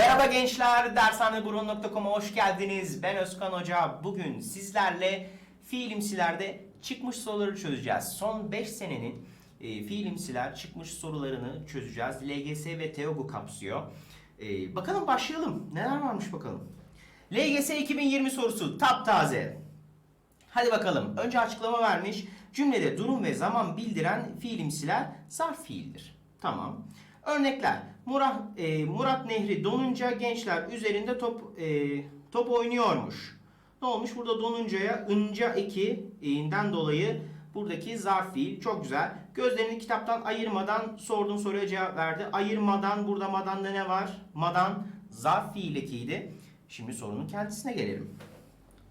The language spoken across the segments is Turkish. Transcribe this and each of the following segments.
Merhaba gençler, dershaneburun.com'a hoş geldiniz. Ben Özkan Hoca. Bugün sizlerle fiilimsilerde çıkmış soruları çözeceğiz. Son 5 senenin e, fiilimsiler çıkmış sorularını çözeceğiz. LGS ve TEOG'u kapsıyor. E, bakalım başlayalım. Neler varmış bakalım. LGS 2020 sorusu taptaze. Hadi bakalım. Önce açıklama vermiş. Cümlede durum ve zaman bildiren fiilimsiler zarf fiildir. Tamam. Örnekler. Murat, e, Murat Nehri donunca gençler üzerinde top e, top oynuyormuş. Ne olmuş? Burada donuncaya ınca ekinden dolayı buradaki zarf fiil. Çok güzel. Gözlerini kitaptan ayırmadan sorduğun soruya cevap verdi. Ayırmadan burada madanda ne var? Madan zarf fiil ekiydi. Şimdi sorunun kendisine gelelim.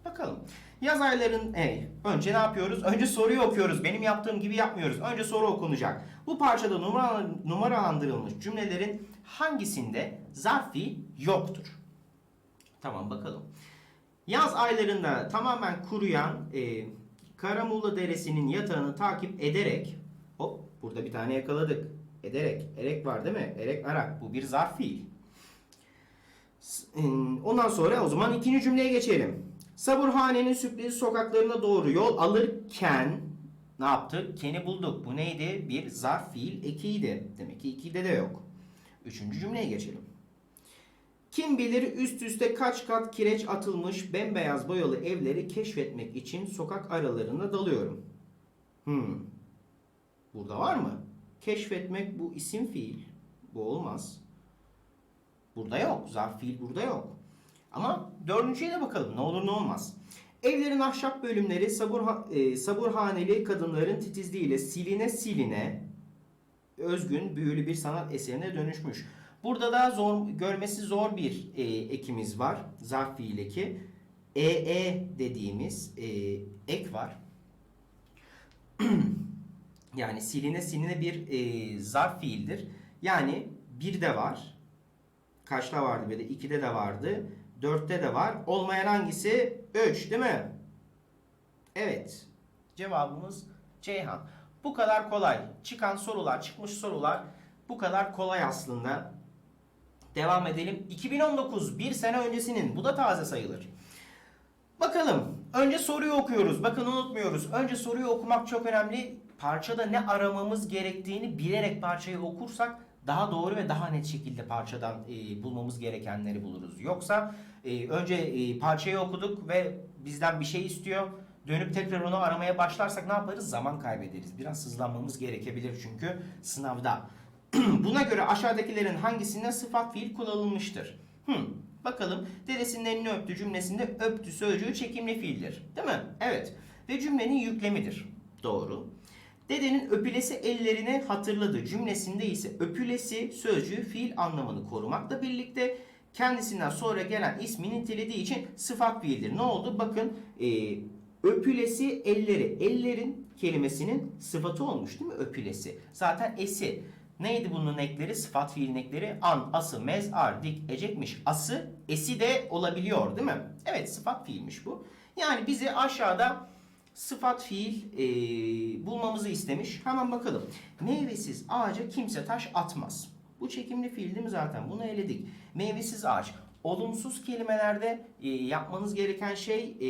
Bakalım. Yaz ayların e, önce ne yapıyoruz? Önce soruyu okuyoruz. Benim yaptığım gibi yapmıyoruz. Önce soru okunacak. Bu parçada numara, numaralandırılmış cümlelerin hangisinde zarf fiil yoktur? Tamam bakalım. Yaz aylarında tamamen kuruyan e, Karamuğla Deresi'nin yatağını takip ederek hop burada bir tane yakaladık. Ederek. Erek var değil mi? Erek arak. Bu bir zarf fiil. E, Ondan sonra o zaman ikinci cümleye geçelim. Saburhane'nin sürpriz sokaklarına doğru yol alırken ne yaptık? Ken'i bulduk. Bu neydi? Bir zarf fiil ekiydi. Demek ki ikide de yok. Üçüncü cümleye geçelim. Kim bilir üst üste kaç kat kireç atılmış bembeyaz boyalı evleri keşfetmek için sokak aralarına dalıyorum. Hmm. Burada var mı? Keşfetmek bu isim fiil. Bu olmaz. Burada yok. Zarf fiil burada yok. Ama dördüncüye de bakalım. Ne olur ne olmaz. Evlerin ahşap bölümleri sabur, e, saburhaneli kadınların titizliğiyle siline siline özgün büyülü bir sanat eserine dönüşmüş. Burada da zor, görmesi zor bir e, ekimiz var. Zarf fiil eki. EE dediğimiz e, ek var. yani siline siline bir e, zarf fiildir. Yani bir de var. Kaçta vardı bir de? 2'de de vardı. 4'te de var. Olmayan hangisi? 3 değil mi? Evet. Cevabımız Ceyhan. Bu kadar kolay. Çıkan sorular, çıkmış sorular bu kadar kolay aslında. Devam edelim. 2019 bir sene öncesinin bu da taze sayılır. Bakalım. Önce soruyu okuyoruz. Bakın unutmuyoruz. Önce soruyu okumak çok önemli. Parçada ne aramamız gerektiğini bilerek parçayı okursak daha doğru ve daha net şekilde parçadan e, bulmamız gerekenleri buluruz. Yoksa e, önce e, parçayı okuduk ve bizden bir şey istiyor. Dönüp tekrar onu aramaya başlarsak ne yaparız? Zaman kaybederiz. Biraz hızlanmamız gerekebilir çünkü sınavda. Buna göre aşağıdakilerin hangisinde sıfat fiil kullanılmıştır? Hmm, bakalım. Dedesinin elini öptü cümlesinde öptü sözcüğü çekimli fiildir. Değil mi? Evet. Ve cümlenin yüklemidir. Doğru. Dedenin öpülesi ellerini hatırladı cümlesinde ise öpülesi sözcüğü fiil anlamını korumakla birlikte kendisinden sonra gelen ismi nitelediği için sıfat fiildir. Ne oldu? Bakın e, öpülesi elleri. Ellerin kelimesinin sıfatı olmuş değil mi? Öpülesi. Zaten esi. Neydi bunun ekleri? Sıfat fiilin ekleri an, ası, mez, ar, dik, ecekmiş. Ası, esi de olabiliyor değil mi? Evet sıfat fiilmiş bu. Yani bizi aşağıda sıfat fiil e, bulmamızı istemiş. Hemen bakalım. Meyvesiz ağaca kimse taş atmaz. Bu çekimli fiil değil mi zaten? Bunu eledik. Meyvesiz ağaç. Olumsuz kelimelerde e, yapmanız gereken şey e,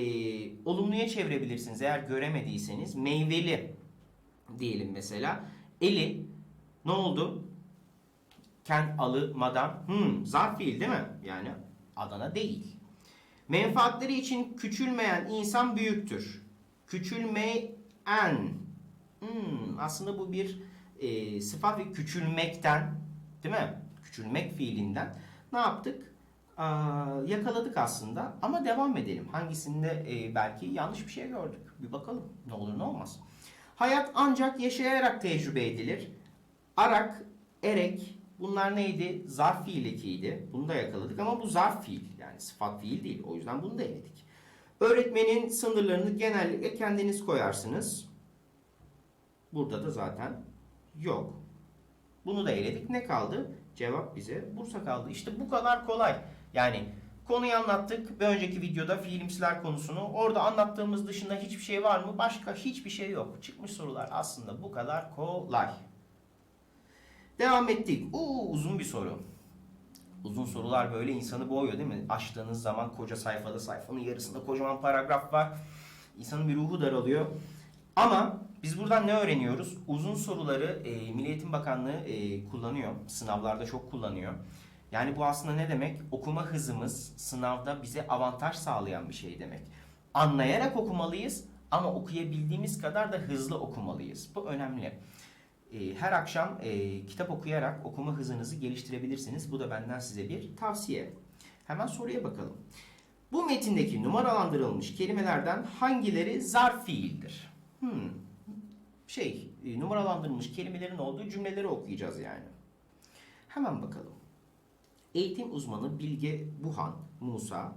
olumluya çevirebilirsiniz. Eğer göremediyseniz meyveli diyelim mesela. Eli ne oldu? Ken alamadan. Hmm, zarf fiil değil mi? Yani Adana değil. Menfaatleri için küçülmeyen insan büyüktür. Küçülmeyen. Hmm, aslında bu bir e, sıfat ve küçülmekten değil mi? Küçülmek fiilinden. Ne yaptık? Aa, yakaladık aslında ama devam edelim. Hangisinde e, belki yanlış bir şey gördük. Bir bakalım. Ne olur ne olmaz. Hayat ancak yaşayarak tecrübe edilir. Arak, erek bunlar neydi? Zarf fiil ekiydi. Bunu da yakaladık ama bu zarf fiil. Yani sıfat fiil değil. O yüzden bunu da eledik. Öğretmenin sınırlarını genellikle kendiniz koyarsınız. Burada da zaten yok. Bunu da eledik. Ne kaldı? Cevap bize Bursa kaldı. İşte bu kadar kolay. Yani konuyu anlattık. Bir önceki videoda fiilimsiler konusunu. Orada anlattığımız dışında hiçbir şey var mı? Başka hiçbir şey yok. Çıkmış sorular aslında bu kadar kolay. Devam ettik. Uuu uzun bir soru. Uzun sorular böyle insanı boğuyor değil mi? Açtığınız zaman koca sayfada sayfanın yarısında kocaman paragraf var. İnsanın bir ruhu daralıyor. Ama biz buradan ne öğreniyoruz? Uzun soruları e, Milli Eğitim Bakanlığı e, kullanıyor. Sınavlarda çok kullanıyor. Yani bu aslında ne demek? Okuma hızımız sınavda bize avantaj sağlayan bir şey demek. Anlayarak okumalıyız ama okuyabildiğimiz kadar da hızlı okumalıyız. Bu önemli. E, her akşam e, kitap okuyarak okuma hızınızı geliştirebilirsiniz. Bu da benden size bir tavsiye. Hemen soruya bakalım. Bu metindeki numaralandırılmış kelimelerden hangileri zarf fiildir? Hmm. Şey, e, numaralandırılmış kelimelerin olduğu cümleleri okuyacağız yani. Hemen bakalım. Eğitim uzmanı Bilge Buhan Musa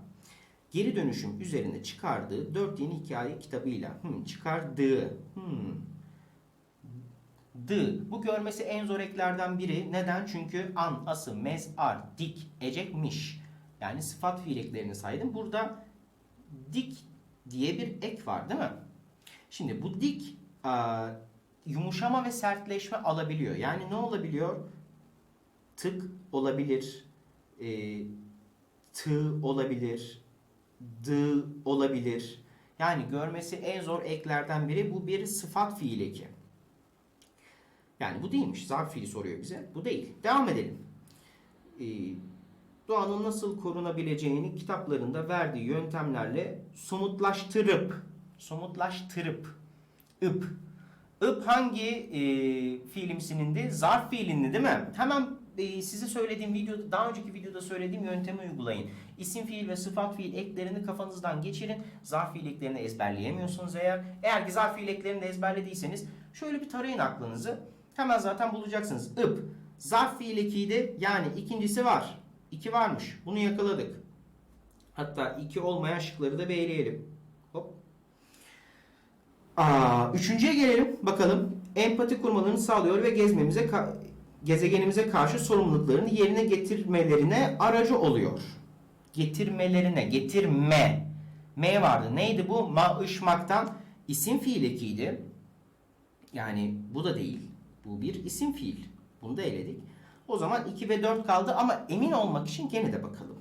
geri dönüşüm üzerine çıkardığı dört yeni hikaye kitabıyla hmm, çıkardığı hmm, D. Bu görmesi en zor eklerden biri. Neden? Çünkü an, ası, mez, ar, dik, ecek, miş. Yani sıfat fiil eklerini saydım. Burada dik diye bir ek var değil mi? Şimdi bu dik a, yumuşama ve sertleşme alabiliyor. Yani ne olabiliyor? Tık olabilir, e, tı olabilir, dı olabilir. Yani görmesi en zor eklerden biri bu bir sıfat fiil eki. Yani bu değilmiş. Zarf fiili soruyor bize. Bu değil. Devam edelim. Ee, doğanın nasıl korunabileceğini kitaplarında verdiği yöntemlerle somutlaştırıp somutlaştırıp ıp ıp hangi e, fiilimsinindi? Zarf fiilindi değil mi? Hemen e, size söylediğim videoda daha önceki videoda söylediğim yöntemi uygulayın. İsim fiil ve sıfat fiil eklerini kafanızdan geçirin. Zarf fiil eklerini ezberleyemiyorsunuz eğer. Eğer ki zarf fiil eklerini ezberlediyseniz şöyle bir tarayın aklınızı. Hemen zaten bulacaksınız. Ip. Zarf fiil ekiydi. Yani ikincisi var. İki varmış. Bunu yakaladık. Hatta iki olmayan şıkları da belirleyelim. Aa, üçüncüye gelelim. Bakalım. Empati kurmalarını sağlıyor ve gezmemize gezegenimize karşı sorumluluklarını yerine getirmelerine aracı oluyor. Getirmelerine, getirme. M vardı. Neydi bu? Maışmaktan isim fiil ekiydi. Yani bu da değil. Bu bir isim fiil. Bunu da eledik. O zaman 2 ve 4 kaldı ama emin olmak için gene de bakalım.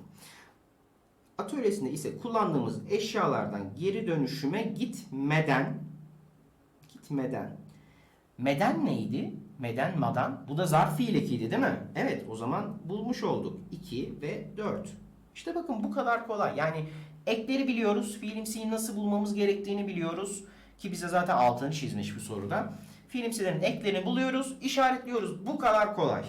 Atölyesinde ise kullandığımız eşyalardan geri dönüşüme gitmeden gitmeden meden neydi? Meden, madan. Bu da zarf fiil ekiydi değil mi? Evet o zaman bulmuş olduk. 2 ve 4. İşte bakın bu kadar kolay. Yani ekleri biliyoruz. Fiilimsiyi nasıl bulmamız gerektiğini biliyoruz. Ki bize zaten altını çizmiş bir soruda. Fiilimsilerin eklerini buluyoruz, işaretliyoruz. Bu kadar kolay.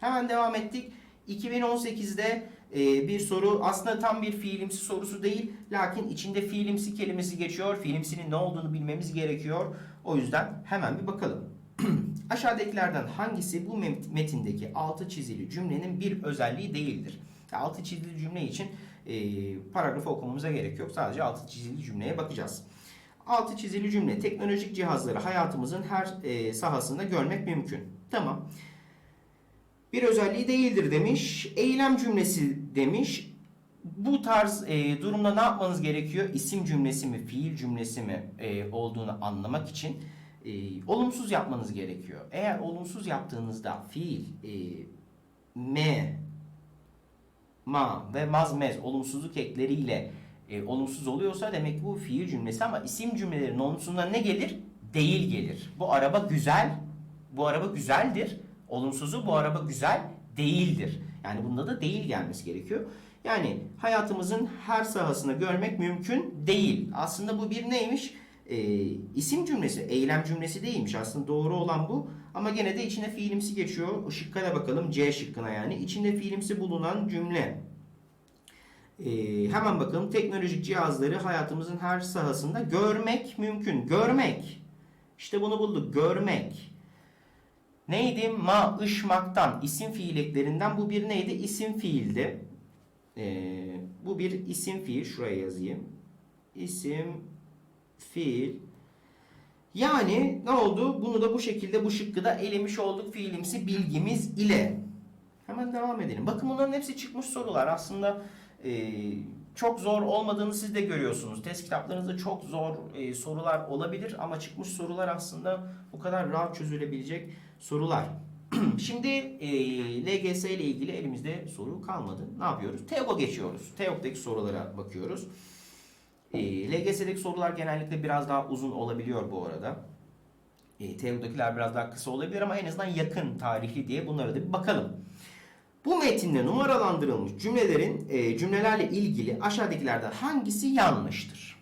Hemen devam ettik. 2018'de e, bir soru aslında tam bir fiilimsi sorusu değil. Lakin içinde fiilimsi kelimesi geçiyor. Fiilimsinin ne olduğunu bilmemiz gerekiyor. O yüzden hemen bir bakalım. Aşağıdakilerden hangisi bu metindeki altı çizili cümlenin bir özelliği değildir? Altı çizili cümle için e, paragrafı okumamıza gerek yok. Sadece altı çizili cümleye bakacağız. Altı çizili cümle teknolojik cihazları hayatımızın her e, sahasında görmek mümkün. Tamam. Bir özelliği değildir demiş. Eylem cümlesi demiş. Bu tarz e, durumda ne yapmanız gerekiyor? İsim cümlesi mi, fiil cümlesi mi e, olduğunu anlamak için e, olumsuz yapmanız gerekiyor. Eğer olumsuz yaptığınızda fiil e, me, ma ve mazmez olumsuzluk ekleriyle e, olumsuz oluyorsa demek ki bu fiil cümlesi ama isim cümlelerinin olumsuzluğuna ne gelir? Değil gelir. Bu araba güzel, bu araba güzeldir. Olumsuzu bu araba güzel değildir. Yani bunda da değil gelmesi gerekiyor. Yani hayatımızın her sahasını görmek mümkün değil. Aslında bu bir neymiş? E, isim cümlesi, eylem cümlesi değilmiş. Aslında doğru olan bu. Ama gene de içine fiilimsi geçiyor. Şıkka da bakalım. C şıkkına yani. İçinde fiilimsi bulunan cümle. Ee, hemen bakalım teknolojik cihazları hayatımızın her sahasında görmek mümkün. Görmek. İşte bunu bulduk. Görmek. Neydi? Ma, ışmaktan. isim fiil eklerinden bu bir neydi? İsim fiildi. Ee, bu bir isim fiil. Şuraya yazayım. İsim fiil. Yani ne oldu? Bunu da bu şekilde bu şıkkı da elemiş olduk fiilimsi bilgimiz ile. Hemen devam edelim. Bakın bunların hepsi çıkmış sorular. Aslında e, çok zor olmadığını siz de görüyorsunuz. Test kitaplarınızda çok zor e, sorular olabilir ama çıkmış sorular aslında bu kadar rahat çözülebilecek sorular. Şimdi e, LGS ile ilgili elimizde soru kalmadı. Ne yapıyoruz? TEOG'a geçiyoruz. TEOG'daki sorulara bakıyoruz. E, LGS'deki sorular genellikle biraz daha uzun olabiliyor bu arada. E, TEOG'dakiler biraz daha kısa olabilir ama en azından yakın tarihli diye bunlara da bir bakalım. Bu metinde numaralandırılmış cümlelerin e, cümlelerle ilgili aşağıdakilerden hangisi yanlıştır?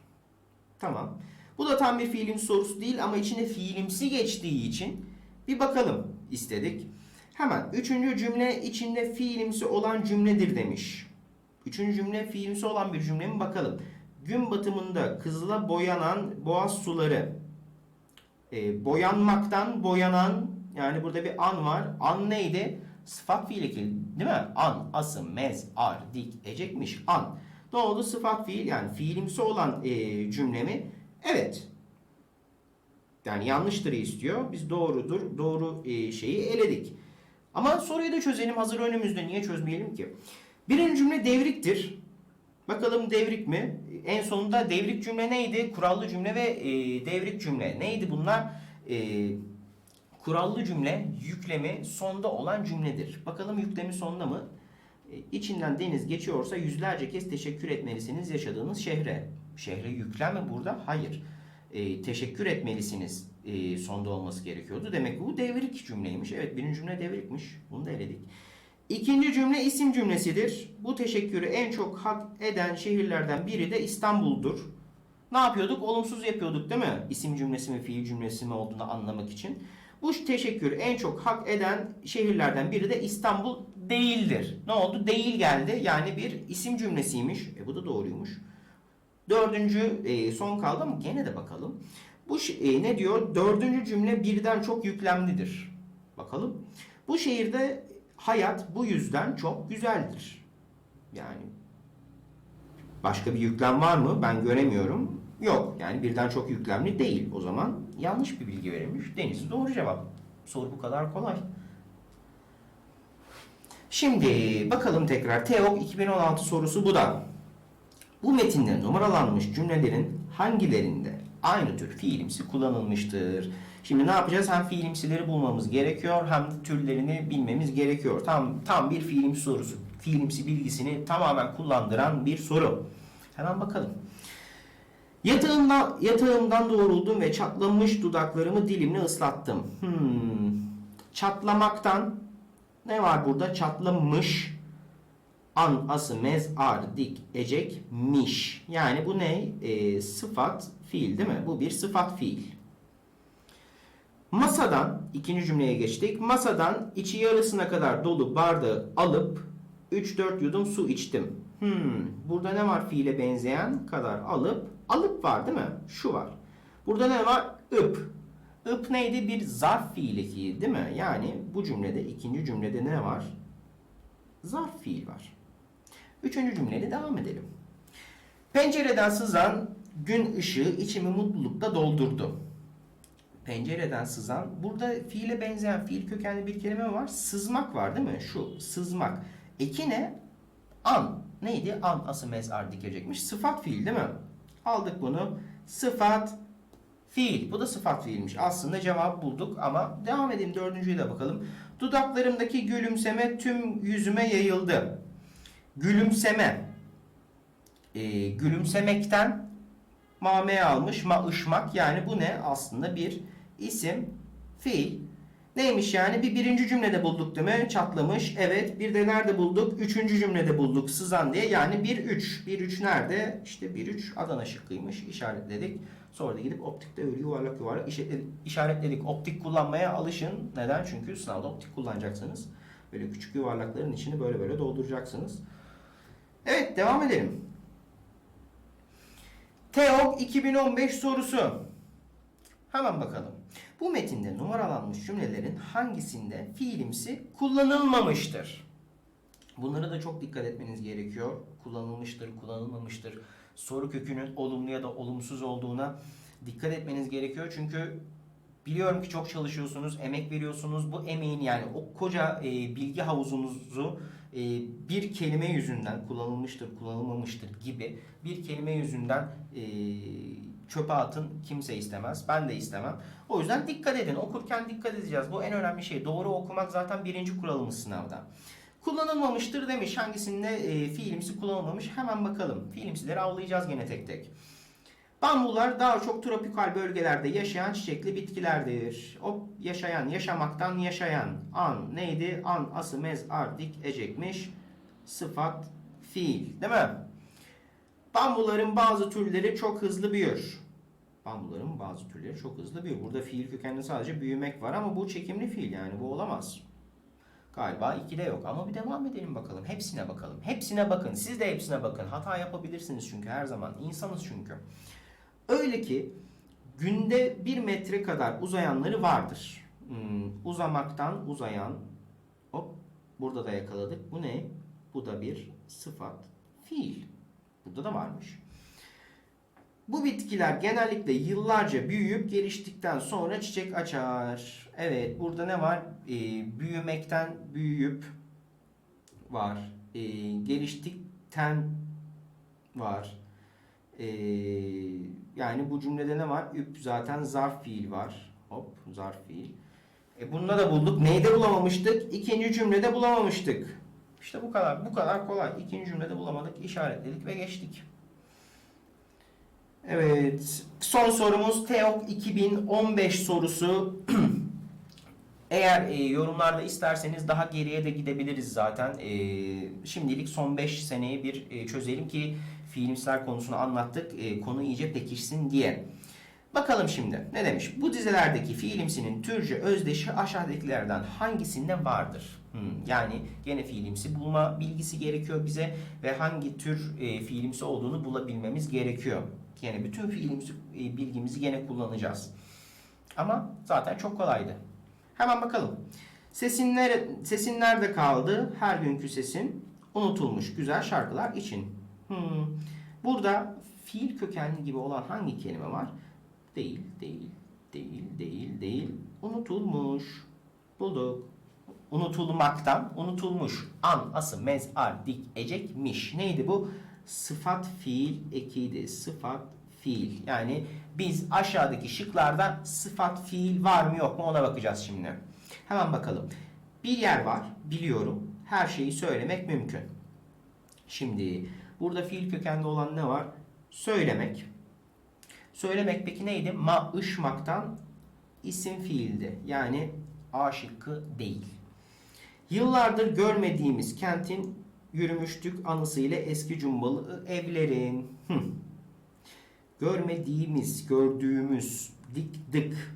Tamam. Bu da tam bir fiilimsi sorusu değil ama içinde fiilimsi geçtiği için bir bakalım istedik. Hemen üçüncü cümle içinde fiilimsi olan cümledir demiş. Üçüncü cümle fiilimsi olan bir cümle mi bakalım. Gün batımında kızıla boyanan boğaz suları. E, boyanmaktan boyanan yani burada bir an var. An neydi? Sıfat fiil ekili değil mi? An, ası, mez, ar, dik, ecekmiş. An. Ne oldu? Sıfat fiil yani fiilimsi olan e, cümlemi evet yani yanlıştır istiyor. Biz doğrudur, doğru e, şeyi eledik. Ama soruyu da çözelim. Hazır önümüzde. Niye çözmeyelim ki? Birinci cümle devriktir. Bakalım devrik mi? En sonunda devrik cümle neydi? Kurallı cümle ve e, devrik cümle. Neydi bunlar? E, kurallı cümle yüklemi sonda olan cümledir. Bakalım yüklemi sonda mı? E, içinden deniz geçiyorsa yüzlerce kez teşekkür etmelisiniz yaşadığınız şehre. Şehre yüklem mi burada? Hayır e, teşekkür etmelisiniz e, sonda olması gerekiyordu. Demek ki bu devrik cümleymiş. Evet birinci cümle devrikmiş. Bunu da eledik. İkinci cümle isim cümlesidir. Bu teşekkürü en çok hak eden şehirlerden biri de İstanbul'dur. Ne yapıyorduk? Olumsuz yapıyorduk değil mi? İsim cümlesi mi, fiil cümlesi mi olduğunu anlamak için. Bu teşekkürü en çok hak eden şehirlerden biri de İstanbul değildir. Ne oldu? Değil geldi. Yani bir isim cümlesiymiş. E bu da doğruymuş. Dördüncü e, son kaldı ama gene de bakalım. Bu e, ne diyor? Dördüncü cümle birden çok yüklemlidir. Bakalım. Bu şehirde hayat bu yüzden çok güzeldir. Yani başka bir yüklem var mı? Ben göremiyorum. Yok. Yani birden çok yüklemli değil. O zaman yanlış bir bilgi verilmiş. Deniz doğru cevap. Soru bu kadar kolay. Şimdi bakalım tekrar. TEOG 2016 sorusu bu da. Bu metinde numaralanmış cümlelerin hangilerinde aynı tür fiilimsi kullanılmıştır? Şimdi ne yapacağız? Hem fiilimsileri bulmamız gerekiyor hem de türlerini bilmemiz gerekiyor. Tam tam bir fiilimsi sorusu. Fiilimsi bilgisini tamamen kullandıran bir soru. Hemen bakalım. Yatağımdan, yatağımdan doğruldum ve çatlamış dudaklarımı dilimle ıslattım. Hmm. Çatlamaktan ne var burada? Çatlamış an, ası, mez, ar, dik, ecek, miş. Yani bu ne? E, sıfat, fiil değil mi? Bu bir sıfat fiil. Masadan, ikinci cümleye geçtik. Masadan içi yarısına kadar dolu bardağı alıp 3-4 yudum su içtim. Hmm, burada ne var fiile benzeyen kadar alıp, alıp var değil mi? Şu var. Burada ne var? Ip. Ip neydi? Bir zarf fiili değil mi? Yani bu cümlede, ikinci cümlede ne var? Zarf fiil var. Üçüncü cümleyle devam edelim. Pencereden sızan gün ışığı içimi mutlulukla doldurdu. Pencereden sızan, burada fiile benzeyen fiil kökenli bir kelime var. Sızmak var değil mi? Şu, sızmak. Eki ne? An. Neydi? An, ası, mezar dikecekmiş. Sıfat fiil değil mi? Aldık bunu. Sıfat fiil. Bu da sıfat fiilmiş. Aslında cevap bulduk ama devam edelim. Dördüncüye de bakalım. Dudaklarımdaki gülümseme tüm yüzüme yayıldı. Gülümseme. Ee, gülümsemekten mameye almış maışmak yani bu ne aslında bir isim fiil neymiş yani? Bir birinci cümlede bulduk değil mi? Çatlamış. Evet. Bir de nerede bulduk? Üçüncü cümlede bulduk. Sızan diye. Yani bir üç. Bir üç nerede? İşte bir üç Adana şıkkıymış. İşaretledik. Sonra da gidip optikte öyle yuvarlak yuvarlak işaretledik. Optik kullanmaya alışın. Neden? Çünkü sınavda optik kullanacaksınız. Böyle küçük yuvarlakların içini böyle böyle dolduracaksınız. Evet devam edelim. TEOG 2015 sorusu. Hemen bakalım. Bu metinde numaralanmış cümlelerin hangisinde fiilimsi kullanılmamıştır? Bunlara da çok dikkat etmeniz gerekiyor. Kullanılmıştır, kullanılmamıştır. Soru kökünün olumlu ya da olumsuz olduğuna dikkat etmeniz gerekiyor. Çünkü biliyorum ki çok çalışıyorsunuz, emek veriyorsunuz. Bu emeğin yani o koca e, bilgi havuzunuzu e, bir kelime yüzünden kullanılmıştır, kullanılmamıştır gibi bir kelime yüzünden e, çöpe atın kimse istemez. Ben de istemem. O yüzden dikkat edin. Okurken dikkat edeceğiz. Bu en önemli şey. Doğru okumak zaten birinci kuralımız sınavda. Kullanılmamıştır demiş. Hangisinde e, fiilimsi kullanılmamış? Hemen bakalım. Fiilimsileri avlayacağız gene tek tek. Bambular daha çok tropikal bölgelerde yaşayan çiçekli bitkilerdir. O yaşayan, yaşamaktan yaşayan. An neydi? An, ası, mez, ar, dik, ecekmiş. Sıfat, fiil. Değil mi? Bambuların bazı türleri çok hızlı büyür. Bambuların bazı türleri çok hızlı büyür. Burada fiil kökenli sadece büyümek var ama bu çekimli fiil yani bu olamaz. Galiba 2'de yok ama bir devam edelim bakalım. Hepsine bakalım. Hepsine bakın. Siz de hepsine bakın. Hata yapabilirsiniz çünkü her zaman. insanız çünkü. Öyle ki günde bir metre kadar uzayanları vardır. Hmm, uzamaktan uzayan hop burada da yakaladık. Bu ne? Bu da bir sıfat fiil. Burada da varmış. Bu bitkiler genellikle yıllarca büyüyüp geliştikten sonra çiçek açar. Evet burada ne var? Ee, büyümekten büyüyüp var. Ee, geliştikten var. Ee, yani bu cümlede ne var? Üp zaten zarf fiil var. Hop zarf fiil. E bunda da bulduk. Neyde bulamamıştık? İkinci cümlede bulamamıştık. İşte bu kadar. Bu kadar kolay. İkinci cümlede bulamadık. işaretledik ve geçtik. Evet. Son sorumuz TEOK 2015 sorusu. Eğer e, yorumlarda isterseniz daha geriye de gidebiliriz zaten. E, şimdilik son 5 seneyi bir e, çözelim ki fiilimsel konusunu anlattık. E, konu iyice pekişsin diye. Bakalım şimdi ne demiş? Bu dizelerdeki fiilimsinin türce özdeşi aşağıdakilerden hangisinde vardır? Hmm, yani gene fiilimsi bulma bilgisi gerekiyor bize ve hangi tür e, fiilimsi olduğunu bulabilmemiz gerekiyor. Yani bütün fiilimsi e, bilgimizi gene kullanacağız. Ama zaten çok kolaydı. Hemen bakalım. Sesin, nere, sesin nerede kaldı? Her günkü sesin unutulmuş güzel şarkılar için. Hmm. Burada fiil kökenli gibi olan hangi kelime var? Değil, değil, değil, değil, değil. Unutulmuş. Bulduk. Unutulmaktan unutulmuş. An, ası, mez, ar, dik, ecek, miş. Neydi bu? Sıfat fiil ekiydi. Sıfat fiil. Yani biz aşağıdaki şıklardan sıfat fiil var mı yok mu ona bakacağız şimdi. Hemen bakalım. Bir yer var. Biliyorum. Her şeyi söylemek mümkün. Şimdi burada fiil kökenli olan ne var? Söylemek. Söylemek peki neydi? Ma ışmaktan isim fiildi. Yani A şıkkı değil. Yıllardır görmediğimiz kentin yürümüştük anısıyla eski cumbalı evlerin. Hı. Görmediğimiz, gördüğümüz, dik dık.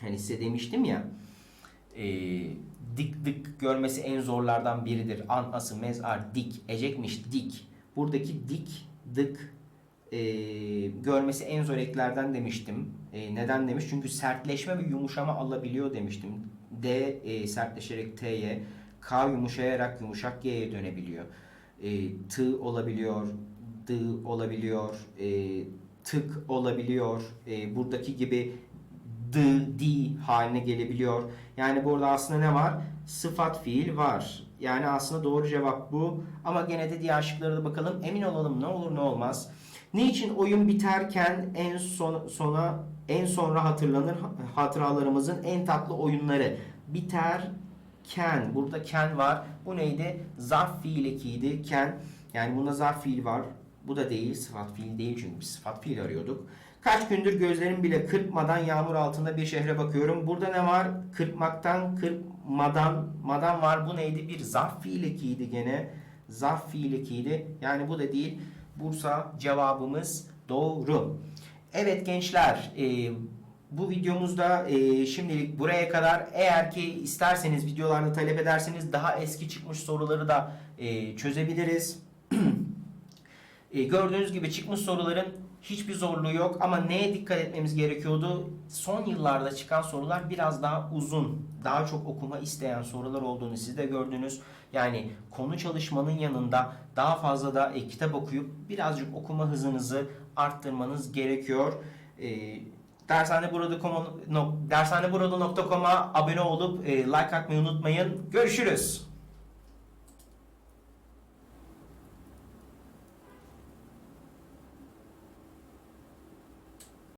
Hani size demiştim ya. E, dik dık görmesi en zorlardan biridir. An, ası, mezar, dik. Ecekmiş dik. Buradaki dik, dık e, görmesi en zor eklerden demiştim. E, neden demiş? Çünkü sertleşme ve yumuşama alabiliyor demiştim. D e, sertleşerek T'ye, K yumuşayarak yumuşak G'ye dönebiliyor. E, T olabiliyor, D olabiliyor, e, tık olabiliyor. E, buradaki gibi D, D haline gelebiliyor. Yani burada aslında ne var? Sıfat fiil var. Yani aslında doğru cevap bu. Ama gene de diğer şıklara da bakalım. Emin olalım ne olur ne olmaz. Niçin oyun biterken en son sona en sonra hatırlanır hatıralarımızın en tatlı oyunları biterken burada ken var. Bu neydi? Zarf fiil ekiydi. Ken. Yani bunda zarf fiil var. Bu da değil. Sıfat fiil değil çünkü biz sıfat fiil arıyorduk. Kaç gündür gözlerim bile kırpmadan yağmur altında bir şehre bakıyorum. Burada ne var? Kırpmaktan kırpmadan madan var. Bu neydi? Bir zarf fiil ekiydi gene. Zarf fiil ekiydi. Yani bu da değil. Bursa cevabımız doğru. Evet gençler e, bu videomuzda e, şimdilik buraya kadar eğer ki isterseniz videolarda talep ederseniz daha eski çıkmış soruları da e, çözebiliriz. e, gördüğünüz gibi çıkmış soruların hiçbir zorluğu yok ama neye dikkat etmemiz gerekiyordu? Son yıllarda çıkan sorular biraz daha uzun, daha çok okuma isteyen sorular olduğunu siz de gördünüz. Yani konu çalışmanın yanında daha fazla da e, kitap okuyup birazcık okuma hızınızı arttırmanız gerekiyor. E, dershaneburada.com'a abone olup e, like atmayı unutmayın. Görüşürüz.